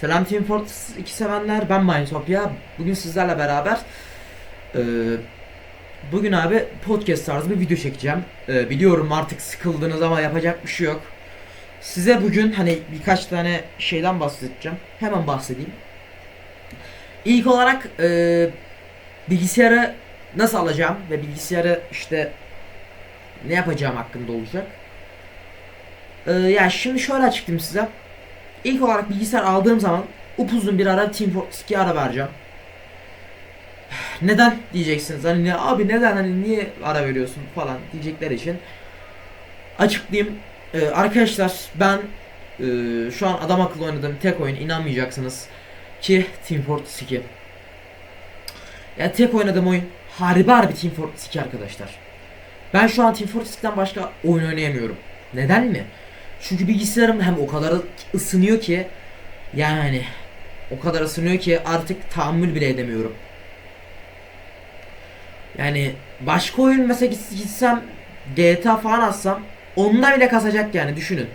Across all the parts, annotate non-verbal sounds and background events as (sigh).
Selam Team Fortress 2 sevenler ben Mindtopia. Bugün sizlerle beraber e, bugün abi podcast tarzı bir video çekeceğim. E, biliyorum artık sıkıldınız ama yapacak bir şey yok. Size bugün hani birkaç tane şeyden bahsedeceğim. Hemen bahsedeyim. İlk olarak e, bilgisayarı nasıl alacağım ve bilgisayarı işte ne yapacağım hakkında olacak. E, yani şimdi şöyle açıklayayım size. İlk olarak bilgisayar aldığım zaman upuzun bir ara Team Fortress 2 ara vereceğim. Neden diyeceksiniz hani ne abi neden hani niye ara veriyorsun falan diyecekler için açıklayayım. Ee, arkadaşlar ben e, şu an adam akıllı oynadığım tek oyun inanmayacaksınız ki Team Fortress 2. Ya tek oynadığım oyun harbi harbi Team Fortress 2 arkadaşlar. Ben şu an Team Fortress 2'den başka oyun oynayamıyorum. Neden mi? Çünkü bilgisayarım hem o kadar ısınıyor ki yani o kadar ısınıyor ki artık tahammül bile edemiyorum. Yani başka oyun mesela gits- gitsem GTA falan atsam onda bile kasacak yani düşünün.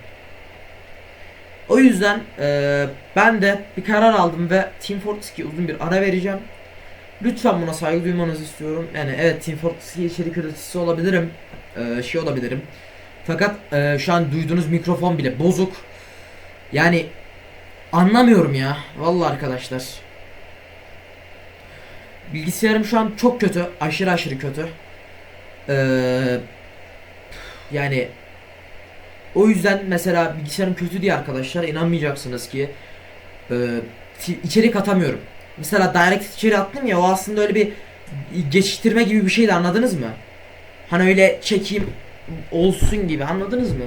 O yüzden eee, ben de bir karar aldım ve Team Fortress 2 uzun bir ara vereceğim. Lütfen buna saygı duymanızı istiyorum. Yani evet Team Fortress 2 içerik üreticisi olabilirim. Eee, şey olabilirim. Fakat eee, şu an duyduğunuz mikrofon bile bozuk. Yani anlamıyorum ya. Vallahi arkadaşlar. Bilgisayarım şu an çok kötü. Aşırı aşırı kötü. Eee yani o yüzden mesela bilgisayarım kötü diye arkadaşlar inanmayacaksınız ki ti- içerik atamıyorum. Mesela direct içeri attım ya o aslında öyle bir geçiştirme gibi bir şeydi anladınız mı? Hani öyle çekeyim olsun gibi anladınız mı?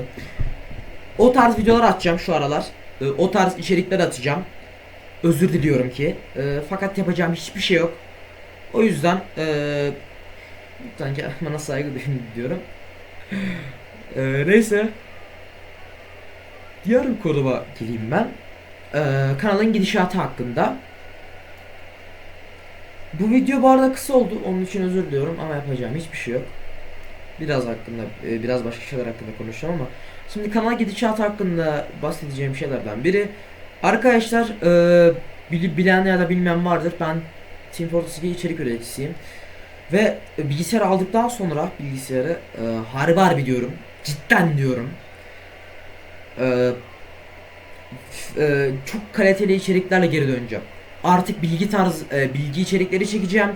O tarz videolar atacağım şu aralar. Ee, o tarz içerikler atacağım. Özür diliyorum ki. Ee, fakat yapacağım hiçbir şey yok. O yüzden ee, sanki (laughs) bana saygı duyun diyorum. Ee, neyse. Diğer konuma geleyim ben. Ee, kanalın gidişatı hakkında. Bu video bu arada kısa oldu. Onun için özür diliyorum ama yapacağım hiçbir şey yok. Biraz hakkında, e, biraz başka şeyler hakkında konuşacağım ama şimdi kanal gidişatı hakkında bahsedeceğim şeylerden biri. Arkadaşlar, e, bilen ya da bilmeyen vardır. Ben Team Fortress 2 içerik üreticisiyim. Ve bilgisayar aldıktan sonra bilgisayarı e, harbi harbi diyorum. Cidden diyorum. E, e, çok kaliteli içeriklerle geri döneceğim. Artık bilgi tarz e, bilgi içerikleri çekeceğim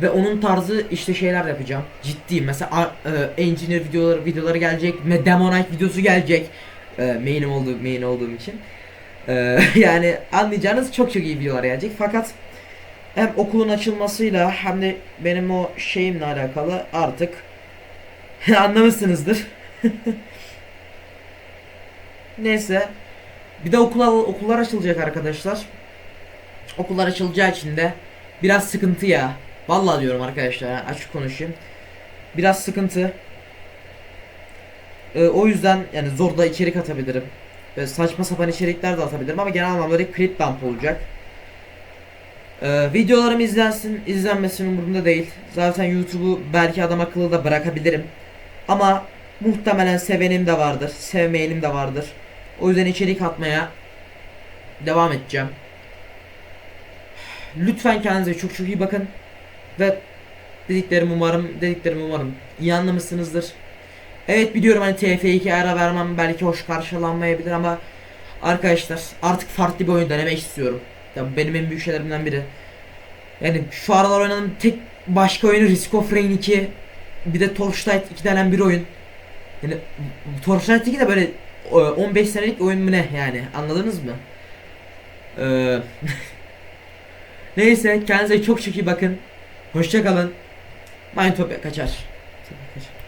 ve onun tarzı işte şeyler yapacağım. Ciddiyim. Mesela e, engineer videoları videoları gelecek. Me- Demo Night videosu gelecek. E, main'im olduğu main olduğum için. E, (laughs) yani anlayacağınız çok çok iyi videolar gelecek. Fakat hem okulun açılmasıyla hem de benim o şeyimle alakalı artık (laughs) anlamışsınızdır. (laughs) Neyse. Bir de okullar, okullar açılacak arkadaşlar. Okullar açılacağı için de biraz sıkıntı ya. Vallahi diyorum arkadaşlar yani açık konuşayım. Biraz sıkıntı. Ee, o yüzden yani zor da içerik atabilirim. Ve saçma sapan içerikler de atabilirim ama genel anlamda bir clip dump olacak. Ee, videolarım izlensin, izlenmesin umurumda değil. Zaten YouTube'u belki adam akıllı da bırakabilirim. Ama muhtemelen sevenim de vardır, sevmeyenim de vardır. O yüzden içerik atmaya devam edeceğim. Lütfen kendinize çok çok iyi bakın. Ve dediklerim umarım, dediklerim umarım iyi anlamışsınızdır. Evet biliyorum hani TF2 ara vermem belki hoş karşılanmayabilir ama arkadaşlar artık farklı bir oyun denemek istiyorum. Ya benim en büyük şeylerimden biri. Yani şu aralar oynadığım tek başka oyunu Risk of Rain 2 bir de Torchlight 2 denen bir oyun. Yani Torchlight 2 de böyle e, 15 senelik oyun mu ne yani anladınız mı? Ee, (laughs) Neyse kendinize çok çok iyi bakın. Hoşça kalın. Mindtopia kaçar. Kaçar.